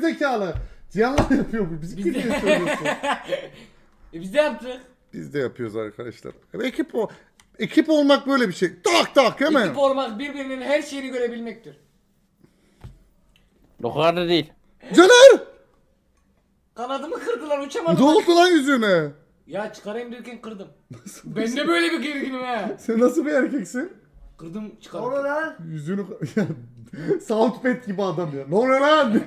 gerizekalı. Cihanlar yapıyor bu. Biz Biz kim söylüyorsun? e biz de yaptık. Biz de yapıyoruz arkadaşlar. Ekip o. Ekip olmak böyle bir şey. Tak tak hemen. Ekip olmak birbirinin her şeyini görebilmektir. O kadar da değil. Caner! Kanadımı kırdılar Ne uçamadım. oldu lan yüzüne? Ya çıkarayım derken kırdım. ben de böyle bir gerginim ha. Sen nasıl bir erkeksin? Kırdım çıkardım. Onu lan. Yüzünü... Soundpad gibi adam ya. Ne oluyor lan?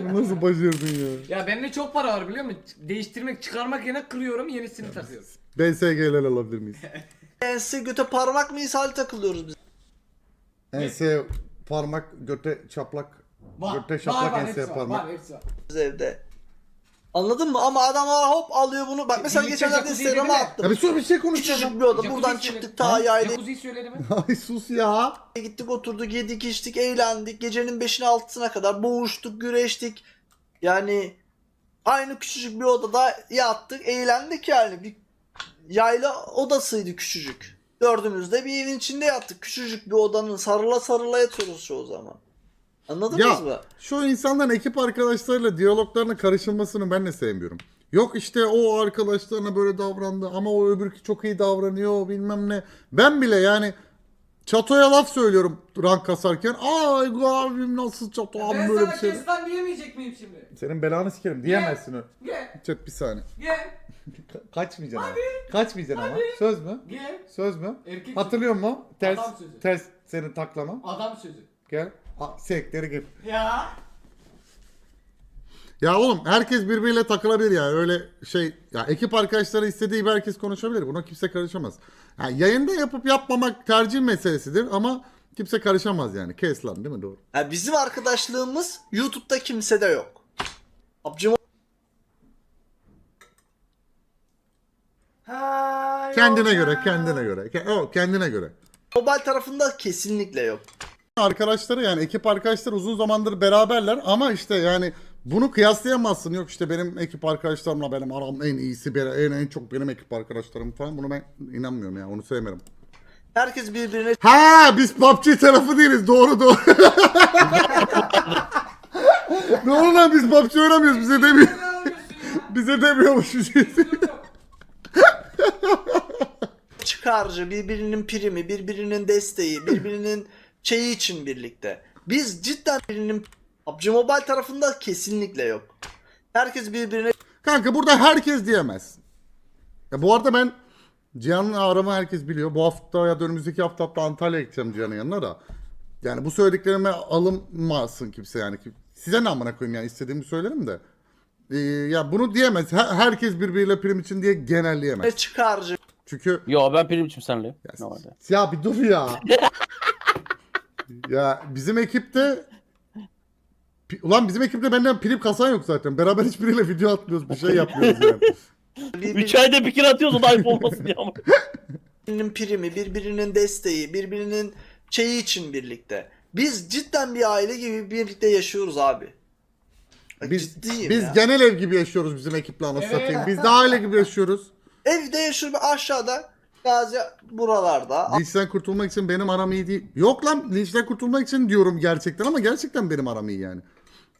Bunu nasıl başardın ya? Ya bende çok para var biliyor musun? Değiştirmek, çıkarmak yerine kırıyorum, yenisini takıyorum. BSG'ler alabilir miyiz? Ense göte parmak misali takılıyoruz biz. Ense parmak göte çaplak. Var, Göte var, şaplak var, enseye hepsi var, parmak. var, hepsi var. evde. Anladın mı? Ama adamlar hop alıyor bunu. Bak mesela Birlikte geçenlerde Instagram'a mi? attım. Ya bir sor bir şey konuşacağım. Küçücük bir oda. Jacuzzi Buradan söyledi. çıktık ta yayla Jacuzzi'yi söyledi mi? Ay sus ya. gittik oturduk yedik içtik eğlendik. Gecenin 5'ine 6'sına kadar boğuştuk güreştik. Yani aynı küçücük bir odada yattık eğlendik yani. Bir yayla odasıydı küçücük. Dördümüz de bir evin içinde yattık. Küçücük bir odanın sarıla sarıla yatıyoruz çoğu zaman. Anladınız Ya mı? şu insanların ekip arkadaşlarıyla diyaloglarına karışılmasını ben de sevmiyorum. Yok işte o arkadaşlarına böyle davrandı ama o öbürkü çok iyi davranıyor bilmem ne. Ben bile yani Çato'ya laf söylüyorum rank kasarken. Ay abim nasıl Çato Ben abi böyle sana bir şey. kestan diyemeyecek miyim şimdi? Senin belanı sikerim diyemezsin o. Gel, Çöp bir saniye. gel, Ka- kaçmayacaksın ama. Kaçmayacaksın ama. Söz mü? gel. Söz mü? Erkek Hatırlıyor musun? Ters, Adam sözü. ters senin taklama. Adam sözü. Gel. A, sekleri gir. Ya. Ya oğlum herkes birbiriyle takılabilir ya öyle şey ya ekip arkadaşları istediği gibi herkes konuşabilir buna kimse karışamaz. Ya yayında yapıp yapmamak tercih meselesidir ama kimse karışamaz yani kes lan değil mi doğru? Yani bizim arkadaşlığımız YouTube'da kimsede yok. PUBG Kendine göre kendine göre Ke- o kendine göre. Mobile tarafında kesinlikle yok. Arkadaşları yani ekip arkadaşları uzun zamandır beraberler ama işte yani bunu kıyaslayamazsın. Yok işte benim ekip arkadaşlarımla benim aram en iyisi en en çok benim ekip arkadaşlarım falan bunu ben inanmıyorum ya onu sevmiyorum. Herkes birbirine Ha biz PUBG tarafı değiliz. Doğru doğru. doğru lan biz PUBG oynamıyoruz. Bize demiyor. Bize demiyormuş çıkarcı, birbirinin primi, birbirinin desteği, birbirinin şeyi için birlikte. Biz cidden birinin PUBG Mobile tarafında kesinlikle yok. Herkes birbirine Kanka burada herkes diyemez. Ya bu arada ben Cihan'ın aramı herkes biliyor. Bu hafta ya da önümüzdeki hafta hatta Antalya'ya gideceğim Cihan'ın yanına da. Yani bu söylediklerime alınmasın kimse yani. Size ne amına koyayım yani istediğimi söylerim de. Ee, ya bunu diyemez. Her- herkes birbiriyle prim için diye genelleyemez. çıkarcı, Çünkü Yo ben prim için senleyim. Ya, Ne var ya? ya bir dur ya. ya bizim ekipte Ulan bizim ekipte benden prim kasan yok zaten. Beraber hiçbiriyle video atmıyoruz. Bir şey yapmıyoruz yani. Üç ayda bir kere atıyoruz o da ayıp olmasın diye ama. birbirinin primi, birbirinin desteği, birbirinin şeyi için birlikte. Biz cidden bir aile gibi birlikte yaşıyoruz abi. Bak Biz, ciddiyim biz ya. genel ev gibi yaşıyoruz bizim ekiple anasını satayım. Biz de aile gibi yaşıyoruz. Evde yaşıyoruz aşağıda. Gazi buralarda. Linçten kurtulmak için benim aram iyi değil. Yok lan linçten kurtulmak için diyorum gerçekten ama gerçekten benim aram iyi yani.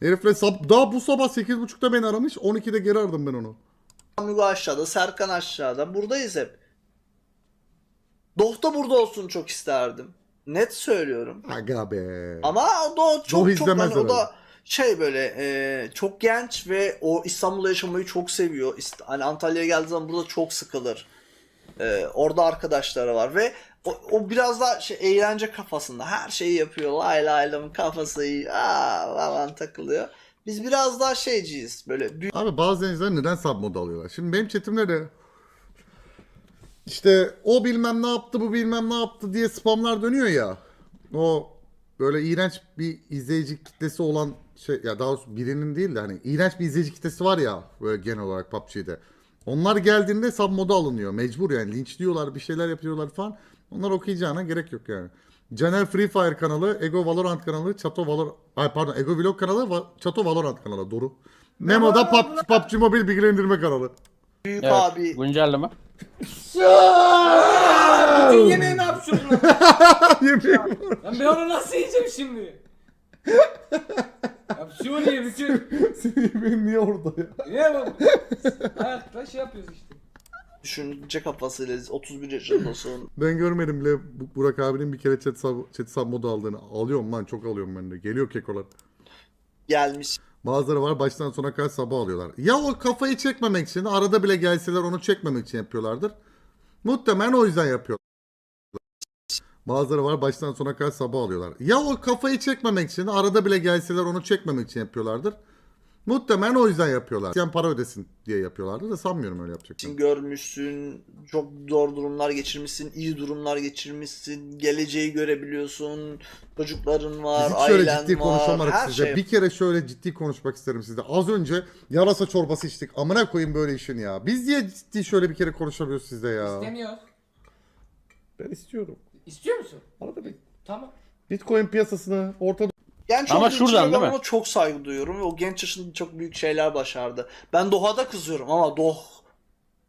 Herifle sab- daha bu sabah 8.30'da beni aramış. 12'de geri aradım ben onu. Amigo aşağıda, Serkan aşağıda. Buradayız hep. Doh da burada olsun çok isterdim. Net söylüyorum. Aga be. Ama o da çok çok izlemez hani o da şey böyle e, çok genç ve o İstanbul'da yaşamayı çok seviyor. İst- Hani Antalya'ya geldiği zaman burada çok sıkılır. E, orada arkadaşları var ve o, o biraz daha şey eğlence kafasında. Her şeyi yapıyor. Lay lay lamın kafası iyi. Aa, falan takılıyor. Biz biraz daha şeyciyiz. Böyle büyük Abi bazı yayıncılar neden sub mod alıyorlar? Şimdi benim chatimde de işte o bilmem ne yaptı bu bilmem ne yaptı diye spamlar dönüyor ya. O böyle iğrenç bir izleyici kitlesi olan şey ya daha birinin değil de hani iğrenç bir izleyici kitlesi var ya böyle genel olarak PUBG'de. Onlar geldiğinde sub moda alınıyor. Mecbur yani linçliyorlar bir şeyler yapıyorlar falan. Onlar okuyacağına gerek yok yani. Caner Free Fire kanalı, Ego Valorant kanalı, Çato Valor ay pardon Ego Vlog kanalı, Va- Çato Valorant kanalı doğru. Memo'da PUBG, PUBG Mobile bilgilendirme kanalı. büyük Evet, abi. güncelleme. Bütün yemeği ne yapıyorsun lan? Yemin- Lan ben onu nasıl yiyeceğim şimdi? Ya Suriye bütün... benim niye orada ya? Niye bu? Hayatta şey yapıyoruz işte. Düşünce kafasıyla 31 yaşındasın. Ben görmedim bile Bu- Burak abinin bir kere chat sub, chat sub modu aldığını. Alıyorum lan çok alıyorum ben de. Geliyor kekolar. Gelmiş. Bazıları var baştan sona kadar sabah alıyorlar. Ya o kafayı çekmemek için arada bile gelseler onu çekmemek için yapıyorlardır. Muhtemelen o yüzden yapıyorlar. Bazıları var baştan sona kadar sabah alıyorlar. Ya o kafayı çekmemek için arada bile gelseler onu çekmemek için yapıyorlardır. Muhtemelen o yüzden yapıyorlar. Yani para ödesin diye yapıyorlardı da sanmıyorum öyle için yapacaklar. görmüşsün, çok zor durumlar geçirmişsin, iyi durumlar geçirmişsin, geleceği görebiliyorsun, çocukların var, Biz hiç şöyle ailen ciddi var, konuşamadık her size. şey. Bir kere şöyle ciddi konuşmak isterim size. Az önce yarasa çorbası içtik. Amına koyayım böyle işin ya. Biz niye ciddi şöyle bir kere konuşamıyoruz sizde ya? İstemiyor. Ben istiyorum. İstiyor musun? Arada bir Tamam. Bitcoin piyasasını ortada Genç Ama olduğu için şuradan değil mi? çok saygı duyuyorum ve o genç yaşında çok büyük şeyler başardı. Ben Doha'da da kızıyorum ama Doh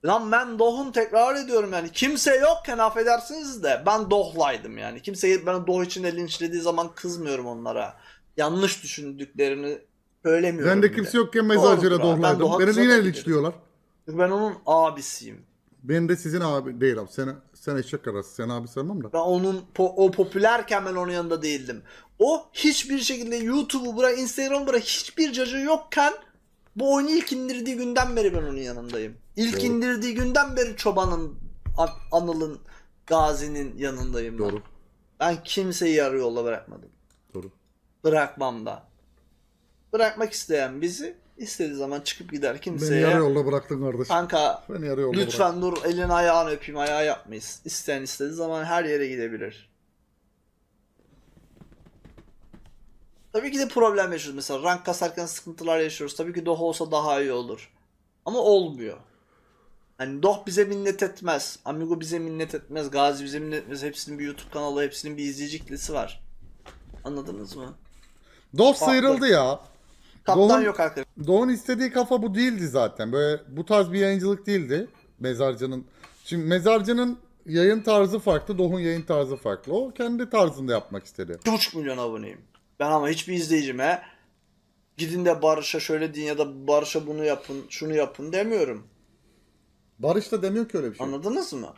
Lan ben Doh'un tekrar ediyorum yani. Kimse yokken affedersiniz de ben Doh'laydım yani. Kimse ben Doh için de linçlediği zaman kızmıyorum onlara. Yanlış düşündüklerini söylemiyorum. Ben de bile. kimse yokken mezarcıyla Doğrudur abi. Ben dohlaydım. doğa Beni yine linçliyorlar. Çünkü ben onun abisiyim. Ben de sizin abi değil abi. Sen, sen eşek arası. Sen abi sanmam da. Ben onun po- o popülerken ben onun yanında değildim. O hiçbir şekilde YouTube'u bırak, Instagram'ı bırak hiçbir cacı yokken bu oyunu ilk indirdiği günden beri ben onun yanındayım. İlk Doğru. indirdiği günden beri Çoban'ın, Anıl'ın, Gazi'nin yanındayım ben. Doğru. Ben kimseyi yarı yolda bırakmadım. Doğru. Bırakmam da. Bırakmak isteyen bizi istediği zaman çıkıp gider Beni kimseye. yarı yolda bıraktın kardeş. Kanka Beni yarı yolda bıraktın. Lütfen dur elini ayağını öpeyim ayağı yapmayız. İsteyen istediği zaman her yere gidebilir. Tabii ki de problem yaşıyoruz. Mesela rank kasarken sıkıntılar yaşıyoruz. Tabii ki Doh olsa daha iyi olur. Ama olmuyor. Hani Doh bize minnet etmez. Amigo bize minnet etmez. Gazi bize minnet etmez. Hepsinin bir YouTube kanalı, hepsinin bir izleyici kitlesi var. Anladınız mı? Doh Farklı. sıyrıldı ya. Kaptan Doğum- yok arkadaşlar. Doğu'nun istediği kafa bu değildi zaten. Böyle bu tarz bir yayıncılık değildi. Mezarcının. Şimdi mezarcının yayın tarzı farklı. Doğu'nun yayın tarzı farklı. O kendi tarzında yapmak istedi. 2,5 milyon aboneyim. Ben ama hiçbir izleyicime gidin de Barış'a şöyle deyin ya da Barış'a bunu yapın, şunu yapın demiyorum. Barış da demiyor ki öyle bir şey. Anladınız mı?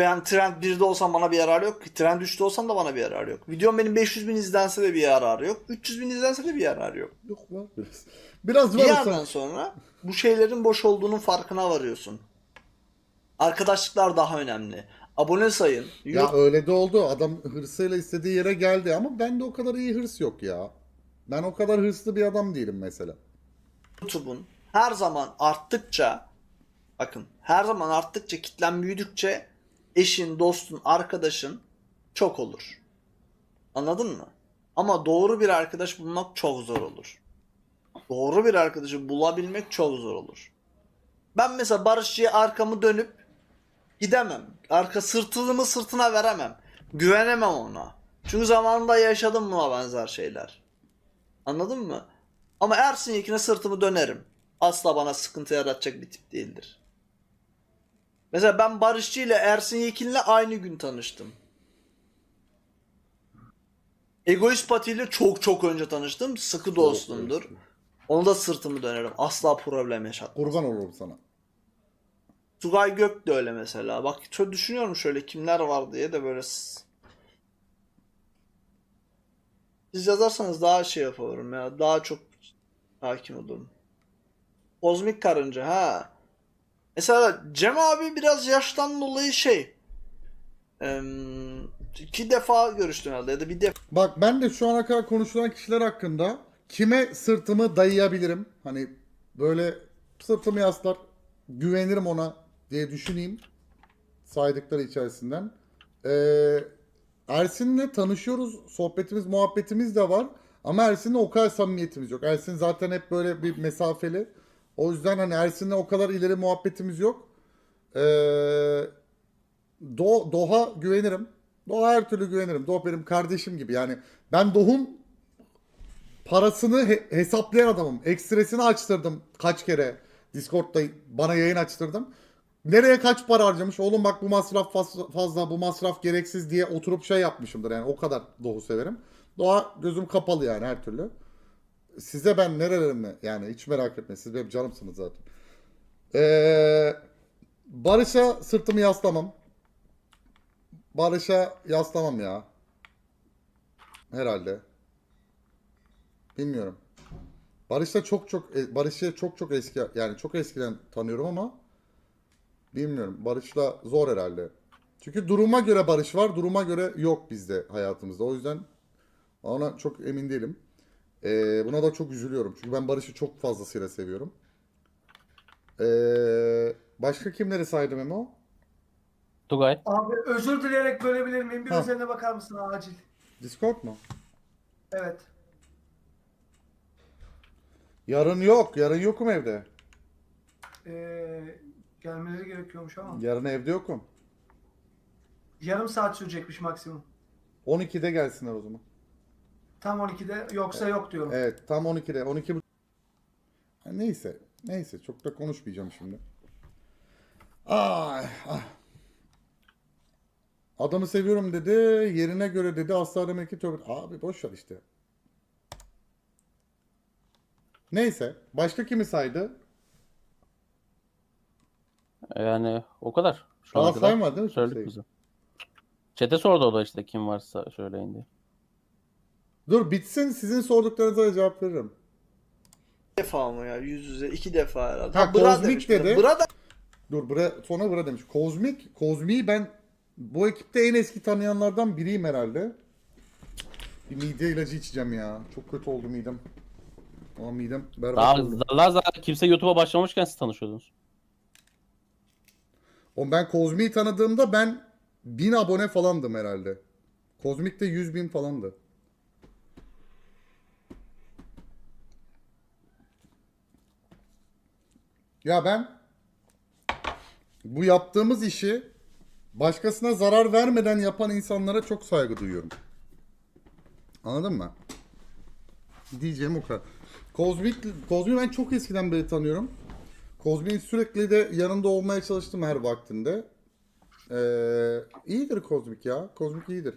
Ben Trend 1'de olsam bana bir yararı yok. Trend 3'te olsam da bana bir yararı yok. Videom benim 500 bin izlense de bir yararı yok. 300 bin izlense de bir yararı yok. Yok var biraz. Biraz Bir var yerden sana. sonra bu şeylerin boş olduğunun farkına varıyorsun. Arkadaşlıklar daha önemli. Abone sayın. Ya öyle de oldu. Adam hırsıyla istediği yere geldi ama bende o kadar iyi hırs yok ya. Ben o kadar hırslı bir adam değilim mesela. YouTube'un her zaman arttıkça bakın her zaman arttıkça kitlen büyüdükçe eşin, dostun, arkadaşın çok olur. Anladın mı? Ama doğru bir arkadaş bulmak çok zor olur. Doğru bir arkadaşı bulabilmek çok zor olur. Ben mesela Barışçı'ya arkamı dönüp gidemem. Arka sırtımı sırtına veremem. Güvenemem ona. Çünkü zamanında yaşadım buna benzer şeyler. Anladın mı? Ama Ersin Yekin'e sırtımı dönerim. Asla bana sıkıntı yaratacak bir tip değildir. Mesela ben Barışçı ile Ersin Yekin'le aynı gün tanıştım. Egoist Pati ile çok çok önce tanıştım. Sıkı dostumdur. Ona da sırtımı dönerim. Asla problem yaşatmaz. Kurban olurum sana. Tugay Gök de öyle mesela. Bak çok düşünüyorum şöyle kimler var diye de böyle siz yazarsanız daha şey yaparım ya. Daha çok hakim olurum. Kozmik karınca ha. Mesela Cem abi biraz yaştan dolayı şey. iki defa görüştüm herhalde ya da bir defa Bak ben de şu ana kadar konuşulan kişiler hakkında kime sırtımı dayayabilirim? Hani böyle sırtımı yaslar güvenirim ona diye düşüneyim. Saydıkları içerisinden. Ee, Ersin'le tanışıyoruz. Sohbetimiz, muhabbetimiz de var. Ama Ersin'le o kadar samimiyetimiz yok. Ersin zaten hep böyle bir mesafeli. O yüzden hani Ersin'le o kadar ileri muhabbetimiz yok. Ee, Do Doha güvenirim. Doha her türlü güvenirim. Doha benim kardeşim gibi. Yani ben Doh'un parasını he- hesaplayan adamım. Ekstresini açtırdım kaç kere. Discord'da bana yayın açtırdım. Nereye kaç para harcamış? Oğlum bak bu masraf faz- fazla, bu masraf gereksiz diye oturup şey yapmışımdır. Yani o kadar Doh'u severim. Doğa gözüm kapalı yani her türlü. Size ben nerelerimi yani hiç merak etme siz benim canımsınız zaten. Ee, Barış'a sırtımı yaslamam. Barış'a yaslamam ya. Herhalde. Bilmiyorum. Barış'ta çok çok e, Barış'ı çok çok eski yani çok eskiden tanıyorum ama bilmiyorum. Barış'la zor herhalde. Çünkü duruma göre Barış var, duruma göre yok bizde hayatımızda. O yüzden ona çok emin değilim. Ee, buna da çok üzülüyorum. Çünkü ben Barış'ı çok fazlasıyla seviyorum. Ee, başka kimleri saydım Emo? Tugay. Abi özür dileyerek bölebilir miyim? Bir Ha. üzerine bakar mısın acil? Discord mu? Evet. Yarın yok. Yarın yokum evde. Ee, gelmeleri gerekiyormuş ama. Yarın evde yokum. Yarım saat sürecekmiş maksimum. 12'de gelsinler o zaman. Tam 12'de yoksa yok diyorum. Evet tam 12'de 12 bu- Ha, Neyse. Neyse çok da konuşmayacağım şimdi. Ay, ah. Adamı seviyorum dedi. Yerine göre dedi. Asla demek ki tövbe. Abi boş ver işte. Neyse. Başka kimi saydı? Yani o kadar. Şu Daha ana kadar saymadı değil mi Söyledik kimseyi? bize. Çete sordu o da işte kim varsa söyleyin diye. Dur bitsin sizin sorduklarınıza da cevap veririm. Bir defa mı ya? Yüz yüze iki defa herhalde. Ha, Bra kozmik demiş dedi. Bra da Dur bura, sonra bura demiş. Kozmik. Kozmik'i ben bu ekipte en eski tanıyanlardan biriyim herhalde. Bir mide ilacı içeceğim ya. Çok kötü oldu midem. Ama midem berbat Daha oldu. daha zaten kimse YouTube'a başlamışken siz tanışıyordunuz. O ben Kozmik'i tanıdığımda ben 1000 abone falandım herhalde. Kozmik de 100 bin falandı. Ya ben bu yaptığımız işi başkasına zarar vermeden yapan insanlara çok saygı duyuyorum. Anladın mı? Diyeceğim o kadar. Kozmik, Kozmik'i ben çok eskiden beri tanıyorum. Kozmik'in sürekli de yanında olmaya çalıştım her vaktinde. Ee, iyidir Kozmik ya. Kozmik iyidir.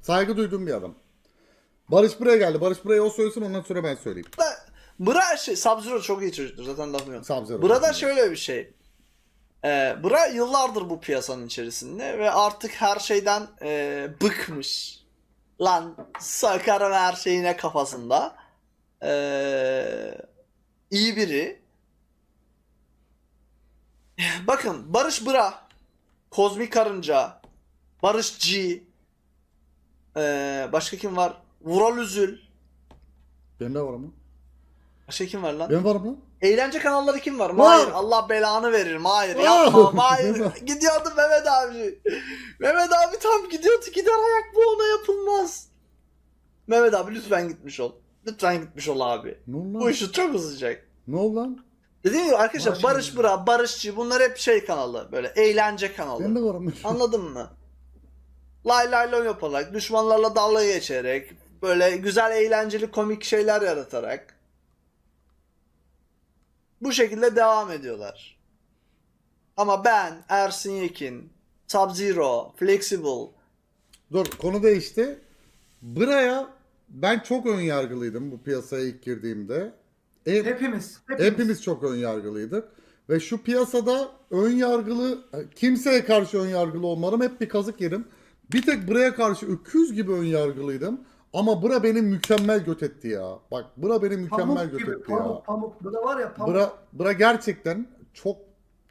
Saygı duyduğum bir adam. Barış buraya geldi. Barış buraya o söylesin ondan sonra ben söyleyeyim. Bra şey Sub-Zero çok iyi çocuktur zaten lafım yok. Sub-Zero. Burada şöyle bir şey. Ee, Bra yıllardır bu piyasanın içerisinde ve artık her şeyden e, bıkmış. Lan sakarım her şeyine kafasında. Ee, iyi biri. Bakın Barış Bra, Kozmik Karınca, Barış G, ee, başka kim var? Vural Üzül. Benim de var ama. Başka kim var lan? Benim var mı? Eğlence kanalları kim var? Var. Hayır. Allah belanı verir. Hayır. Var. Yapma. Hayır. Gidiyordu Mehmet abi. Mehmet abi tam gidiyordu. Gider ayak bu ona yapılmaz. Mehmet abi lütfen gitmiş ol. Lütfen gitmiş ol abi. Ne oldu Bu lan? işi çok uzayacak. Ne oldu lan? Dediğim gibi arkadaşlar Barış. Bıra, Barışçı bunlar hep şey kanalı. Böyle eğlence kanalı. Benim de var ama. Anladın mı? Lay lay lom yaparak, düşmanlarla dalga geçerek, böyle güzel eğlenceli komik şeyler yaratarak bu şekilde devam ediyorlar. Ama ben, Ersin Yekin, Sub-Zero, Flexible, Dur konu değişti. Bra'ya ben çok ön yargılıydım bu piyasaya ilk girdiğimde. E, Hepimiz. Hepimiz. Hepimiz çok ön yargılıydık. Ve şu piyasada ön yargılı, kimseye karşı ön yargılı olmadım. Hep bir kazık yedim. Bir tek Bra'ya karşı öküz gibi ön yargılıydım. Ama Bra beni mükemmel göt etti ya. Bak Bra beni mükemmel Pamuk göt gibi. etti ya. Pamuk, pamuk. Bu da var ya pamuk. Bra, Bra gerçekten çok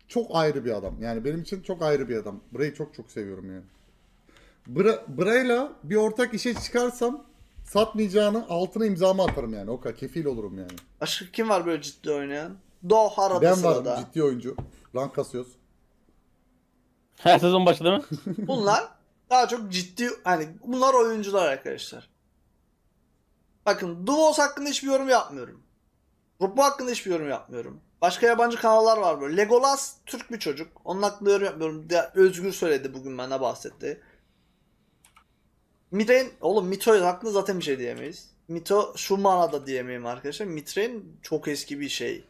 çok ayrı bir adam. Yani benim için çok ayrı bir adam. Bra'yı çok çok seviyorum yani. Bra, Bra'yla bir ortak işe çıkarsam satmayacağını altına imzamı atarım yani. O kadar kefil olurum yani. başka kim var böyle ciddi oynayan? Doh arada Ben sırada. varım ciddi oyuncu. Rank kasıyoruz. Her sezon değil mi? Bunlar daha çok ciddi hani bunlar oyuncular arkadaşlar. Bakın Duos hakkında hiçbir yorum yapmıyorum. Rupo hakkında hiçbir yorum yapmıyorum. Başka yabancı kanallar var böyle. Legolas Türk bir çocuk. Onun hakkında yorum yapmıyorum. De- Özgür söyledi bugün bana bahsetti. Mitre'nin oğlum Mito hakkında zaten bir şey diyemeyiz. Mito şu manada diyemeyim arkadaşlar. Mitre'nin çok eski bir şey.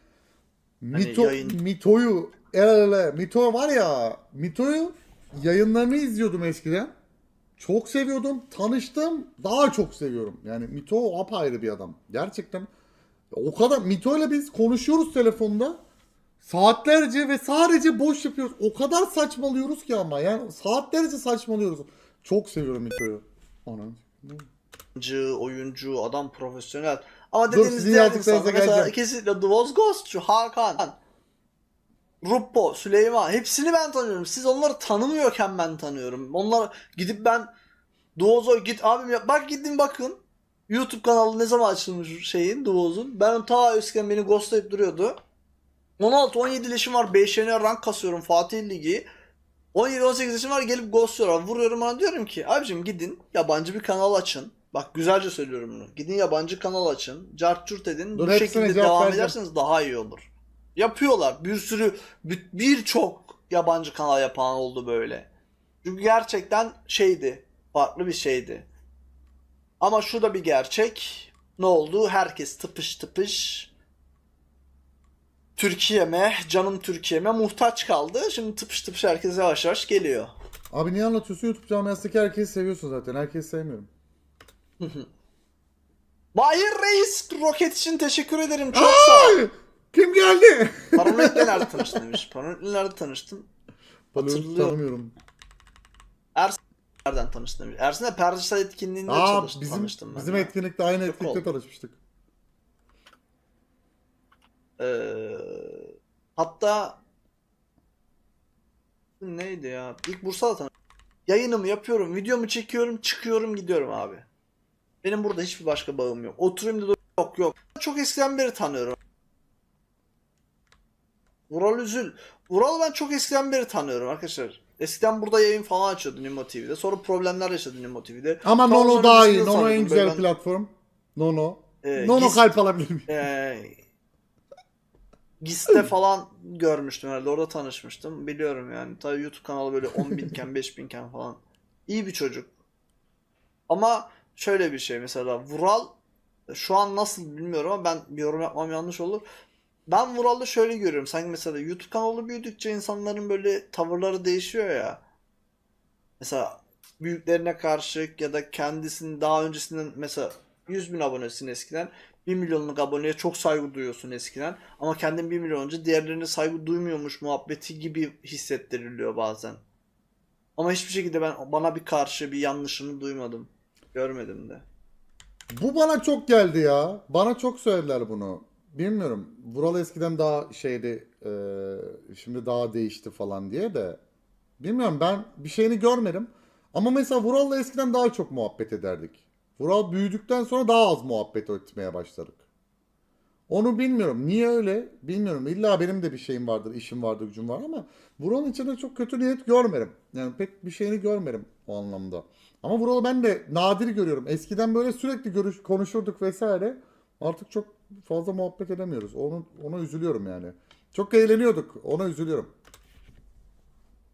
Mito, yayın- Mito'yu el ele. Mito var ya Mito'yu yayınlarını izliyordum eskiden. Çok seviyordum. Tanıştım. Daha çok seviyorum. Yani Mito apayrı bir adam. Gerçekten. O kadar Mito ile biz konuşuyoruz telefonda. Saatlerce ve sadece boş yapıyoruz. O kadar saçmalıyoruz ki ama. Yani saatlerce saçmalıyoruz. Çok seviyorum Mito'yu. Anam. oyuncu, oyuncu, adam profesyonel. Ama Dur, dediğiniz sizin yazdıklarınıza mesela geleceğim. kesinlikle Dvoz Ghostçu, Hakan, Ruppo, Süleyman hepsini ben tanıyorum. Siz onları tanımıyorken ben tanıyorum. Onlar gidip ben Dvoz'a git abim ya bak gidin bakın. YouTube kanalı ne zaman açılmış şeyin Dvoz'un. Ben ta eskiden beni ghostlayıp duruyordu. 16-17 yaşım var. 5 yeni rank kasıyorum Fatih Ligi. 17-18 yaşım var gelip ghostluyorlar. Vuruyorum bana diyorum ki abicim gidin yabancı bir kanal açın. Bak güzelce söylüyorum bunu. Gidin yabancı kanal açın. Cart edin. Dur, Bu şekilde devam vereceğim. ederseniz daha iyi olur. Yapıyorlar. Bir sürü bir- birçok yabancı kanal yapan oldu böyle. Çünkü gerçekten şeydi. Farklı bir şeydi. Ama şu da bir gerçek. Ne oldu? Herkes tıpış tıpış Türkiye'me, canım Türkiye'me muhtaç kaldı. Şimdi tıpış tıpış herkes yavaş yavaş geliyor. Abi niye anlatıyorsun? YouTube camiasındaki herkesi seviyorsun zaten. Herkesi sevmiyorum. Mahir Reis roket için teşekkür ederim. Çok sağ ol. Kim geldi? Paranoid'le nerede tanıştın demiş. Paranoid'le nerede tanıştın? Tanıyorum, Hatırlıyorum. tanımıyorum. Nereden tanıştın demiş. Ersin'le Perşisel etkinliğinde Aa çalıştım, bizim tanıştım ben. bizim ya. etkinlikte aynı Çok etkinlikte oldu. tanışmıştık. Ee, hatta neydi ya? İlk Bursa'da tanıştım. Yayınımı yapıyorum, videomu çekiyorum, çıkıyorum, gidiyorum abi. Benim burada hiçbir başka bağım yok. Oturayım da yok yok. Çok eskiden beri tanıyorum. Vural Üzül. Vural ben çok eskiden beri tanıyorum arkadaşlar. Eskiden burada yayın falan açıyordu Nimo TV'de. Sonra problemler yaşadı Nimo TV'de. Ama Daha Nono daha iyi. Nono en güzel ben. platform. Nono. Ee, Nono Gis- kalp alabilir miyim? Ee, GIS'te falan görmüştüm herhalde. Orada tanışmıştım. Biliyorum yani. Tabii YouTube kanalı böyle 10 binken 5 binken falan. İyi bir çocuk. Ama şöyle bir şey mesela Vural şu an nasıl bilmiyorum ama ben bir yorum yapmam yanlış olur. Ben Vural'ı şöyle görüyorum. Sanki mesela YouTube kanalı büyüdükçe insanların böyle tavırları değişiyor ya. Mesela büyüklerine karşı ya da kendisinin daha öncesinden mesela 100 bin abonesin eskiden 1 milyonluk aboneye çok saygı duyuyorsun eskiden. Ama kendin 1 milyon önce diğerlerine saygı duymuyormuş muhabbeti gibi hissettiriliyor bazen. Ama hiçbir şekilde ben bana bir karşı bir yanlışını duymadım. Görmedim de. Bu bana çok geldi ya. Bana çok söylediler bunu. Bilmiyorum. Vural eskiden daha şeydi. e, şimdi daha değişti falan diye de. Bilmiyorum ben bir şeyini görmedim. Ama mesela Vural'la eskiden daha çok muhabbet ederdik. Vural büyüdükten sonra daha az muhabbet etmeye başladık. Onu bilmiyorum. Niye öyle? Bilmiyorum. İlla benim de bir şeyim vardır, işim vardır, gücüm var ama Vural'ın içinde çok kötü niyet görmedim. Yani pek bir şeyini görmedim o anlamda. Ama Vural'ı ben de nadir görüyorum. Eskiden böyle sürekli görüş, konuşurduk vesaire. Artık çok fazla muhabbet edemiyoruz. Onu, ona üzülüyorum yani. Çok eğleniyorduk. Ona üzülüyorum.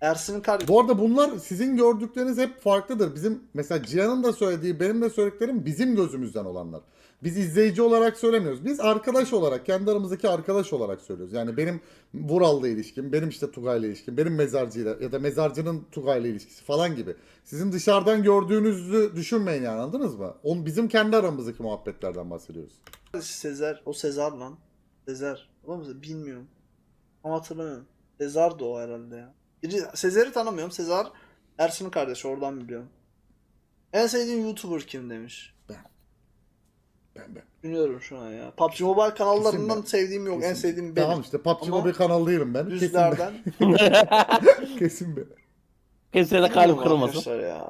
Ersin'in kardeşi Bu arada bunlar sizin gördükleriniz hep farklıdır. Bizim mesela Cihan'ın da söylediği, benim de söylediklerim bizim gözümüzden olanlar. Biz izleyici olarak söylemiyoruz. Biz arkadaş olarak, kendi aramızdaki arkadaş olarak söylüyoruz. Yani benim Vural'la ilişkim, benim işte Tugay'la ilişkim, benim mezarcıyla ya da mezarcının Tugay'la ilişkisi falan gibi. Sizin dışarıdan gördüğünüzü düşünmeyin yani anladınız mı? Onun bizim kendi aramızdaki muhabbetlerden bahsediyoruz. Sezer. O Sezar lan. Sezer. Bilmiyorum. Ama hatırlamıyorum. Sezar da o herhalde ya. Sezer'i tanımıyorum. Sezar Ersin'in kardeşi oradan biliyorum. En sevdiğin YouTuber kim demiş. Ben ben. Bilmiyorum şu an ya. PUBG Mobile kanallarından Kesin sevdiğim yok. En Kesin. sevdiğim benim. Tamam işte PUBG Ama Mobile kanal değilim ben. Kesin ben. Düzlerden. Kesin ben. Kesinlikle kalp Bilmiyorum kırılmasın. ya.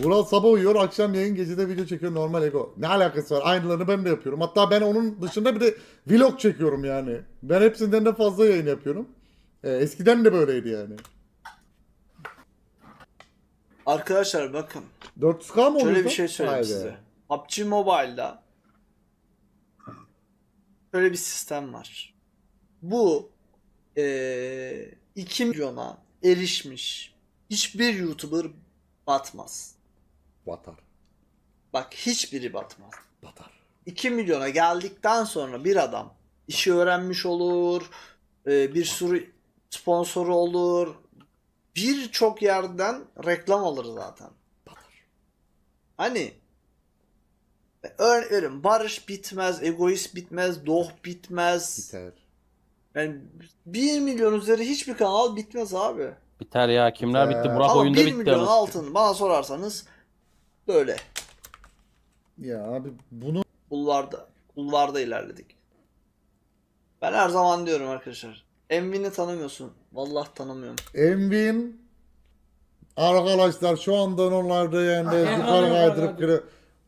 Vural sabah uyuyor, akşam yayın, gecede video çekiyor normal ego. Ne alakası var? Aynılarını ben de yapıyorum. Hatta ben onun dışında bir de vlog çekiyorum yani. Ben hepsinden de fazla yayın yapıyorum. Ee, eskiden de böyleydi yani. Arkadaşlar bakın. 400k mı oluyordu? Şöyle bir şey söyleyeyim be. size. PUBG Mobile'da şöyle bir sistem var. Bu eee 2 milyona erişmiş hiçbir YouTuber batmaz. Batar. Bak hiçbiri batmaz. Batar. 2 milyona geldikten sonra bir adam işi öğrenmiş olur, e, bir sürü sponsoru olur, birçok yerden reklam alır zaten. Hani veriyorum barış bitmez, egoist bitmez, doh bitmez. Biter. Yani 1 milyon üzeri hiçbir kanal bitmez abi. Biter ya. Kimler Biter. bitti? Burak Ama oyunda 1 bitti. milyon ama. altın bana sorarsanız böyle. Ya abi bunu Bulvarda, bulvarda ilerledik. Ben her zaman diyorum arkadaşlar. Envin'i tanımıyorsun. Vallahi tanımıyorum. Envin arkadaşlar şu anda onlarda yani Aynen, yukarı kaydırıp gire.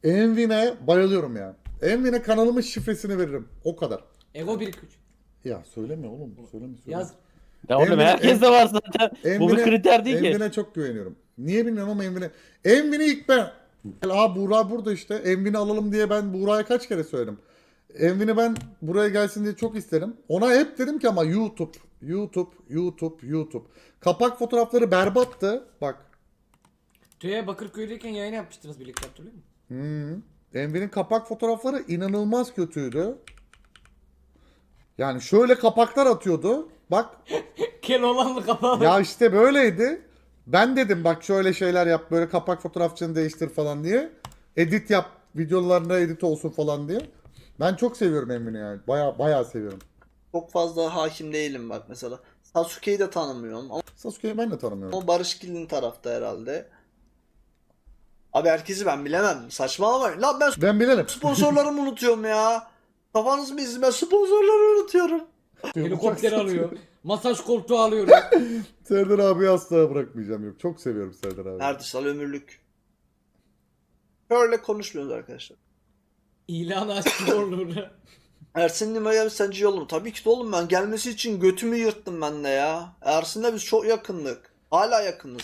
Envin'e bayılıyorum ya. Envin'e kanalımın şifresini veririm. O kadar. Ego 1 2 3. Ya söyleme oğlum. Söyleme söyleme. Yaz. Ya oğlum herkes de var zaten. Bu bir Envin'e- kriter değil ki. Envin'e çok güveniyorum. Niye bilmiyorum ama Envin'e. Envin'i ilk ben. Aa Buğra burada işte. Envin'i alalım diye ben Buğra'ya kaç kere söyledim. Envin'i ben buraya gelsin diye çok isterim. Ona hep dedim ki ama YouTube, YouTube, YouTube, YouTube. Kapak fotoğrafları berbattı. Bak. Tüye Bakırköy'deyken yayın yapmıştınız birlikte hatırlıyor musun? Hmm. Envin'in kapak fotoğrafları inanılmaz kötüydü. Yani şöyle kapaklar atıyordu. Bak Keloğlanlı kapağı. ya işte böyleydi. Ben dedim bak şöyle şeyler yap böyle kapak fotoğrafçını değiştir falan diye. Edit yap videolarında edit olsun falan diye. Ben çok seviyorum Envin'i yani. Baya baya seviyorum. Çok fazla hakim değilim bak mesela. Sasuke'yi de tanımıyorum ama Sasuke'yi ben de tanımıyorum. o Barış Gil'in tarafta herhalde. Abi herkesi ben bilemem. Saçmalamayın. Lan ben Ben bilelim. sponsorlarımı unutuyorum ya. Kafanız mı izin? Ben sponsorları unutuyorum. Helikopter alıyor. Masaj koltuğu alıyor. Serdar abi asla bırakmayacağım yok. Çok seviyorum Serdar abi. Erdisal ömürlük. Böyle konuşmuyoruz arkadaşlar. İlan açtı olur. Ersin Nima'ya sence yolum? Tabii ki de oğlum ben gelmesi için götümü yırttım ben de ya. Ersin'le biz çok yakındık. Hala yakınız.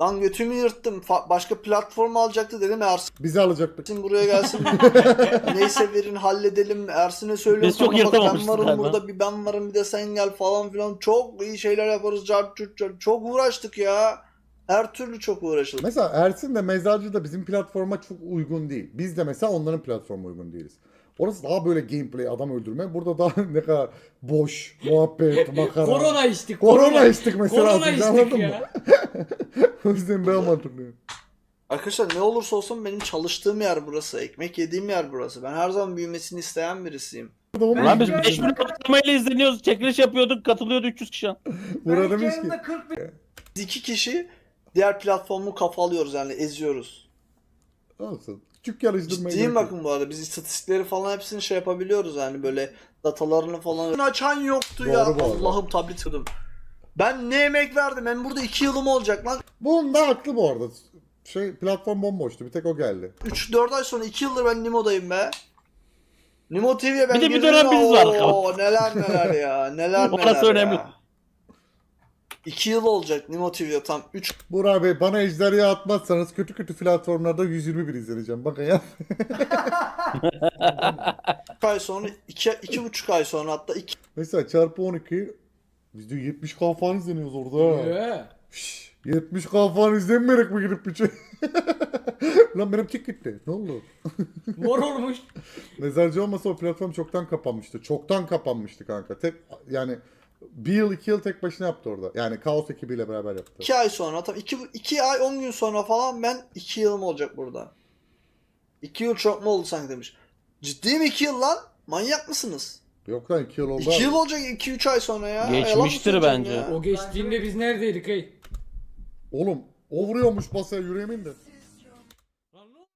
Lan götümü yırttım. Fa- başka platform alacaktı dedim Ersin Bizi alacaktık. buraya gelsin. Neyse verin halledelim. Ersin'e söylüyorum. Biz çok bak ben yırtamamıştık varım galiba. burada bir ben varım bir de sen gel falan filan. Çok iyi şeyler yaparız. Çok uğraştık ya. Her türlü çok uğraşıldı. Mesela Ersin de Mezarcı da bizim platforma çok uygun değil. Biz de mesela onların platforma uygun değiliz. Orası daha böyle gameplay, adam öldürme. Burada daha ne kadar boş, muhabbet, makara. Korona içtik. Korona içtik mesela. Korona önce, içtik anladın mı? ya. O yüzden daha mantıklı. Arkadaşlar ne olursa olsun benim çalıştığım yer burası. Ekmek yediğim yer burası. Ben her zaman büyümesini isteyen birisiyim. Lan biz Ben- 5 milyon katılmayla izleniyoruz. Çekiliş yapıyorduk. Katılıyordu 300 kişi. Ben Burada demiş ki yayında 40 bin Biz iki kişi diğer platformu kafa alıyoruz yani eziyoruz. olsun. Küçük yarıştırmaya Ciddiyim yok. bakın bu arada biz istatistikleri falan hepsini şey yapabiliyoruz yani böyle datalarını falan açan yoktu Doğru ya. Allah'ım tabii dedim. Ben ne emek verdim ben burada iki yılım olacak lan. Bunda haklı bu arada. Şey platform bomboştu. Bir tek o geldi. 3-4 ay sonra 2 yıldır ben Nimo'dayım be. Nimo TV'ye ben Bir de bir dönem ya, biz vardık oo, neler neler ya neler Orası neler önemli. Ya. 2 yıl olacak Nimo TV'ye tam 3 Burak Bey bana ejderha atmazsanız kötü kötü platformlarda 121 izleneceğim. Bakın ya. ay sonra 2 iki, buçuk ay sonra hatta 2 Mesela çarpı 12 bizde 70k falan izleniyoruz orada. ha. Ee, Şşş, 70k falan izlenmeyerek mi gidip bir şey? Lan benim tik gitti. Ne oldu? Mor olmuş. Mezarcı olmasa o platform çoktan kapanmıştı. Çoktan kapanmıştı kanka. Tek yani bir yıl iki yıl tek başına yaptı orada. Yani Kaos ekibiyle beraber yaptı. 2 ay sonra tam 2 2 ay 10 gün sonra falan ben 2 yılım olacak burada. 2 yıl çok mu oldu sanki demiş. Ciddi mi 2 yıl lan? Manyak mısınız? Yok lan iki yıl oldu. 2 yıl abi. olacak 2-3 ay sonra ya. Geçmiştir Yalan mı söyleyeceğim bence. ya? O geçtiğinde biz neredeydik ey? Oğlum o vuruyormuş basaya yüreğimin de.